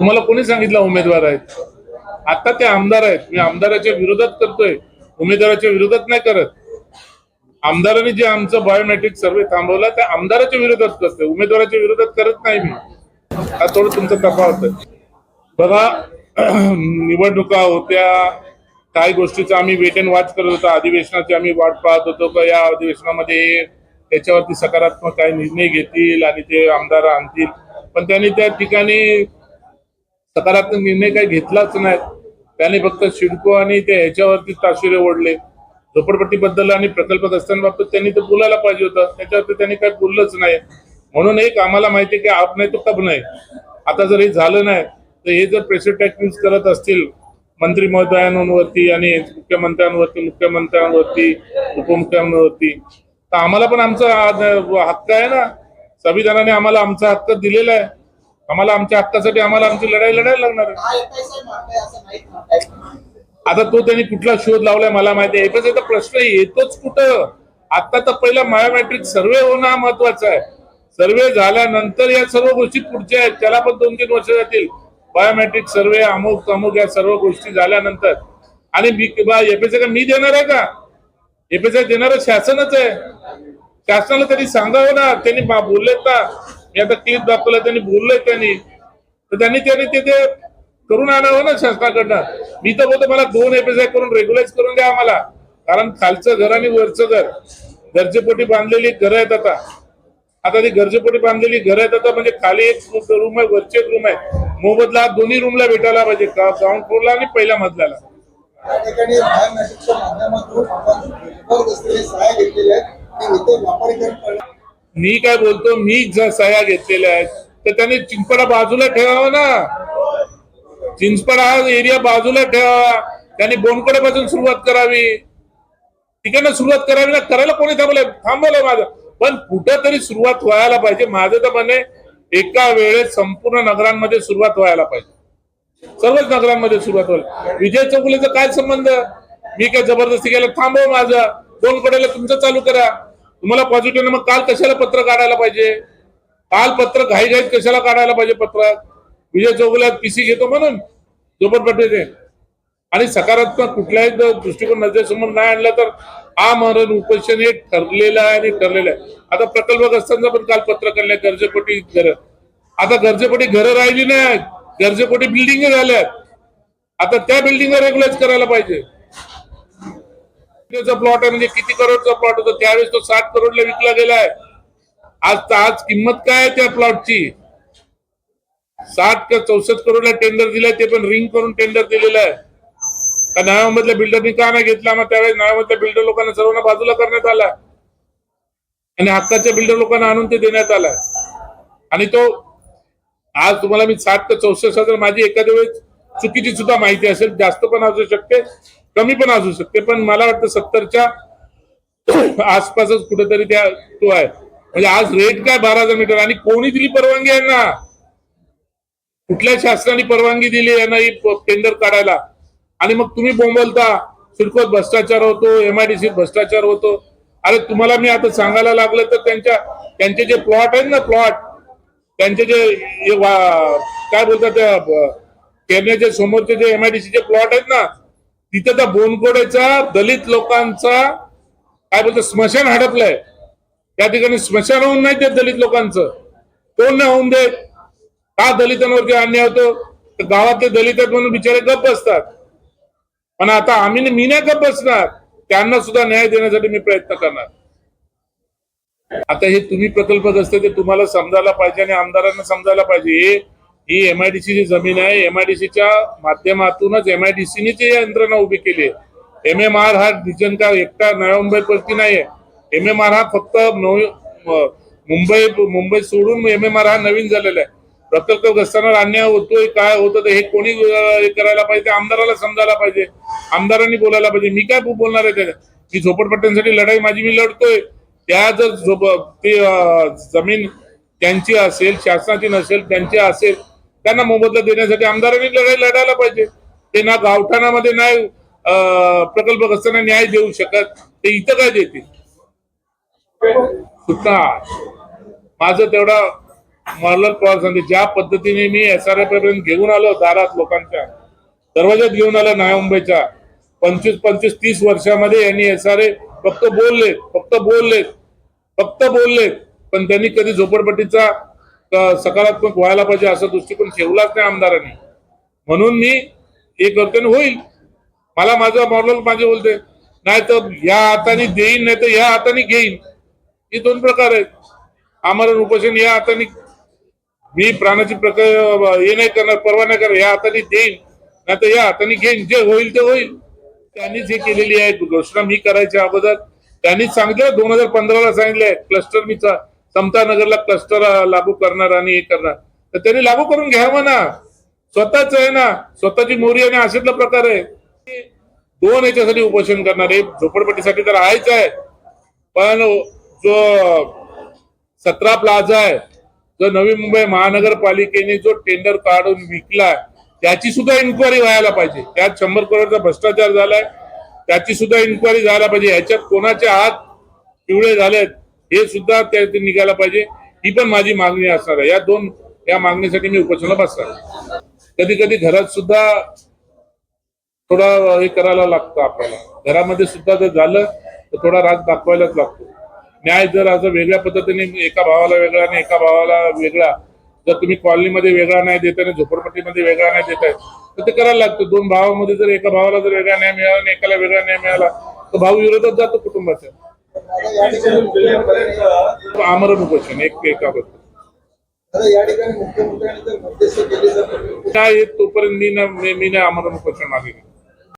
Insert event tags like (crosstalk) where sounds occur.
तुम्हाला कोणी सांगितलं उमेदवार आहेत? आता ते आमदार आहेत. मी आमदाराच्या विरोधात करतोय. उमेदवाराच्या विरोधात नाही करत. आमदारांनी जे आमचं बायोमेट्रिक सर्वे थांबवला त्या आमदाराच्या विरोधात करतोय. उमेदवाराच्या विरोधात करत नाही मी. हा थोडं तुमचा तफावत आहे. बघा (clears throat) निवडणुका होत्या. काही गोष्टीचा आम्ही वेट अँड वॉच करत होतो. अधिवेशनाची आम्ही वाट पाहत होतो. का या अधिवेशनामध्ये त्याच्यावरती सकारात्मक काही निर्णय घेतील आणि ते आमदार आणतील. पण त्यांनी त्या ठिकाणी सकारात्मक निर्णय काही घेतलाच नाही. त्याने फक्त सिडको आणि ते ह्याच्यावरती ताशिरे ओढले. झोपडपट्टीबद्दल आणि प्रकल्पग्रस्तांबाबत त्यांनी तर बोलायला पाहिजे होतं. त्याच्यावरती त्यांनी काही बोललंच नाही. म्हणून एक आम्हाला माहिती की आप नाही तो कब नाही. आता जर हे झालं नाही तर हे जर प्रेशर टॅक्टिक्स करत असतील मंत्री महोदयांवरती आणि मुख्यमंत्र्यांवरती मुख्यमंत्र्यांवरती उपमुख्यमंत्र्यांवरती तर आम्हाला पण आमचा हक्क आहे ना? संविधानाने आम्हाला आमचा हक्क दिलेला आहे. आम्हाला आमच्या हक्कासाठी आम्हाला आमची लढाई लढायला लागणार आता तो त्यांनी कुठला शोध लावलाय मला माहिती आहे. तर प्रश्न येतोच कुठं? आता तर पहिला बायोमेट्रिक सर्वे होणं हा महत्त्वाचा आहे. सर्वे झाल्यानंतर या सर्व गोष्टी पुढच्या आहेत. त्याला पण दोन तीन वर्ष जातील. बायोमेट्रिक सर्वे अमुक अमुक या सर्व गोष्टी झाल्यानंतर. आणि मी एपीएसआय का मी देणार आहे का? एपीएसआय देणार शासनच आहे. शासनाला त्यांनी सांगावं ना. त्यांनी बोललेत ना. मी आता क्लिप दाखवलं त्यांनी बोललोय त्यांनी. तर त्यांनी त्यांनी ते करून आणावं ना शासनाकडनं. मी तर बोलतो मला दोन एपीएसआय करून रेग्युलाइज करून द्या आम्हाला. कारण खालचं घर आणि वरचं घर. गरजेपोटी बांधलेली घरं आहेत आता. आता ती गरजेपोटी बांधलेली घर आहेत आता म्हणजे खाली एक रूम आहे वरची एक रूम आहे. मोबदला दोन्ही रूमला भेटायला पाहिजे ग्राउंड फ्लोरला आणि पहिल्या मजल्याला. ठिकाणी माध्यमातून आपण जबरदस्तीने सहाय्य घेतलेले आहेत ते व्यापारीकरण करण्यात मी काय बोलतो मी जर सह्या घेतलेल्या आहेत तर त्यांनी चिंचपडा बाजूला ठेवावा ना. चिंचपडा हा एरिया बाजूला ठेवावा त्यांनी बोनकड्यापासून सुरुवात करावी. तिकडनं सुरुवात करावी ना करायला कोणी थांबलंय? थांबवलंय माझं. पण कुठं तरी सुरुवात व्हायला पाहिजे. माझं तर म्हणे एका वेळेस संपूर्ण नगरांमध्ये सुरुवात व्हायला पाहिजे. सर्वच नगरांमध्ये सुरुवात व्हायला विजय चौगुलेचा काय संबंध? मी काय जबरदस्ती केलं? थांबव माझं. दोन कडेला तुमचं चालू करा. तुम्हाला पॉझिटिव्ह मग काल कशाला पत्र काढायला पाहिजे? काल पत्र घाई घाईत कशाला काढायला पाहिजे पत्र? विजय चौगुल्यात पीसी घेतो म्हणून. झोपडपट्टीचे आणि सकारात्मक कुठल्याही दृष्टिकोन नजरेसमोर नाही आणला तर आमरण उपोषण हे ठरलेलं आहे आणि ठरलेलं आहे. आता प्रकल्पग्रस्तांचा पण काल पत्र काढलंय गरजेपोटी घर. आता गरजेपोटी घरं राहिली नाही गरजेपोटी बिल्डिंग झाल्यात. आता त्या बिल्डिंग रेग्युलाइज करायला पाहिजे. प्लॉट आहे म्हणजे किती करोडचा प्लॉट होता त्यावेळेस तो साठ करोडला विकला गेलाय आज आज किंमत काय आहे त्या प्लॉटची साठ का चौसष्ट करोडला टेंडर दिलाय ते पण रिंग करून टेंडर दिलेलं आहे. का नव्यामधल्या बिल्डरनी का नाही घेतला? मग त्यावेळेस नव्यामधल्या बिल्डर लोकांना सर्वांना बाजूला करण्यात आला. आणि हक्काच्या बिल्डर लोकांना आणून ते देण्यात आला. आणि तो आज तुम्हाला मी साठ ते चौसष्ट हजार माझी एखाद्या वेळेस चुकीची सुद्धा माहिती असेल जास्त पण असू शकते कमी पण असू शकते पण मला वाटतं सत्तरच्या आसपासच कुठेतरी त्या तो आहे. म्हणजे आज रेट काय बारा हजार मीटर आणि कोणी दिली परवानगी यांना? कुठल्या शासनाने परवानगी दिली यांना ही टेंडर काढायला? आणि मग तुम्ही बोंबलता सिडकोत भ्रष्टाचार होतो एमआयडीसीत भ्रष्टाचार होतो. अरे तुम्हाला मी आता सांगायला लागलं तर त्यांच्या त्यांचे जे प्लॉट आहेत ना प्लॉट त्यांचे जे काय बोलतात त्या समोरचे जे एमआयडीसीचे प्लॉट आहेत ना तिथे त्या बोनकोडेचा दलित लोकांचा काय बोलतो स्मशान हडपलंय. त्या ठिकाणी स्मशान होऊन नाही ते दलित लोकांचं. कोण नाही होऊन देत. का दलितांवरती अन्याय होतो? तर गावातले दलित आहेत म्हणून बिचारे गप्प असतात पण आता आम्ही मी नाही गप्प बसणार. त्यांना सुद्धा न्याय देण्यासाठी मी प्रयत्न करणार. आता हे तुम्ही प्रकल्पग्रस्त ते तुम्हाला समजायला पाहिजे आणि आमदारांना समजायला पाहिजे. हे ही एमआयडीसी ची जमीन आहे एमआयडीसीच्या माध्यमातूनच एमआयडीसीने ती यंत्रणा उभी केली आहे. एम एम आर हा डिजन का एकटा नव्या मुंबई परती नाहीये. एम एम आर हा फक्त मुंबई मुंबई सोडून एम एम आर हा नवीन झालेला आहे. प्रकल्पग्रस्तांवर अन्याय होतोय काय होतं ते हे कोणी हे करायला पाहिजे आमदाराला समजायला पाहिजे आमदारांनी बोलायला पाहिजे. मी काय बोलणार आहे त्याच्यात? मी झोपडपट्ट्यांसाठी लढाई माझी मी लढतोय. त्या जर झोप ते जमीन त्यांची असेल शासनाची नसेल त्यांची असेल त्यांना मोबदला देण्यासाठी आमदारांनी लढाई लढायला पाहिजे. ते ना गावठाणामध्ये नाही प्रकल्पग्रस्तांना न्याय देऊ शकत ते इथं काय देतील? सुटणार माझं तेवढा मर्नल पवार सांगते ज्या पद्धतीने मी एस आर पर्यंत घेऊन आलो दारात लोकांच्या दरवाज्यात घेऊन आलो नाही मुंबईच्या पंचवीस पंचवीस तीस वर्षामध्ये यांनी एस आर ए फक्त बोललेत फक्त बोललेत फक्त बोललेत पण त्यांनी कधी झोपडपट्टीचा सकारात्मक व्हायला पाहिजे असा दृष्टिकोन ठेवलाच नाही आमदारांनी. म्हणून मी हे करतो होईल. मला माझं मॉडल माझे बोलते नाही तर या हाताने देईन नाही तर या हाताने घेईन. हे दोन प्रकार आहेत. आमरण उपोषण या हाताने मी प्राणाची प्रकार हे नाही करणार परवा नाही करणार या हाताने देईन. नाही तर या हाताने घेईन. जे होईल ते होईल. त्यांनीच हे केलेली आहे. घोषणा मी करायच्या अगोदर. त्यांनीच सांगितलं. दोन हजार पंधराला सांगितलंय. क्लस्टर मी समता समतानगरला क्लस्टर लागू करणार आणि हे करणार. तर त्यांनी लागू करून घ्यावं ना. स्वतःच आहे ना. स्वतःची मोरी आणि अशातला प्रकार आहे. दोन याच्यासाठी उपोषण करणार आहे. झोपडपट्टीसाठी तर आहेच आहे. पण जो सतरा प्लाझा आहे जो नवी मुंबई महानगरपालिकेने जो टेंडर काढून विकला त्याची सुद्धा इन्क्वायरी व्हायला पाहिजे. त्यात शंभर करोडचा भ्रष्टाचार झालाय. त्याची सुद्धा इन्क्वायरी झाला पाहिजे. याच्यात कोणाचे हात पिवळे झालेत? हे सुद्धा त्या निघायला पाहिजे. ही पण माझी मागणी असणार आहे. या दोन या मागणीसाठी मी उपोषणाला बसणार कधी कधी घरात सुद्धा थोडा हे करायला लागतं आपल्याला. घरामध्ये सुद्धा जर झालं तर थोडा राग दाखवायलाच लागतो. न्याय जर असं वेगळ्या पद्धतीने एका भावाला वेगळा आणि एका भावाला वेगळा जर तुम्ही कॉलनीमध्ये वेगळा नाही देताय आणि झोपडपट्टीमध्ये वेगळा न्याय देताय तर ते करायला लागतं. दोन भावामध्ये जर एका भावाला जर वेगळा न्याय मिळाला आणि एकाला वेगळा न्याय मिळाला तर भाऊ विरोधात जातो कुटुंबाच्या आमरण उपोषण एक एकाबद्दल. दादा या ठिकाणी मुख्यमंत्र्यांनी जर मध्यस्थ केले तर काय येत तोपर्यंत मी ना मी नाही आमरण उपोषण मागे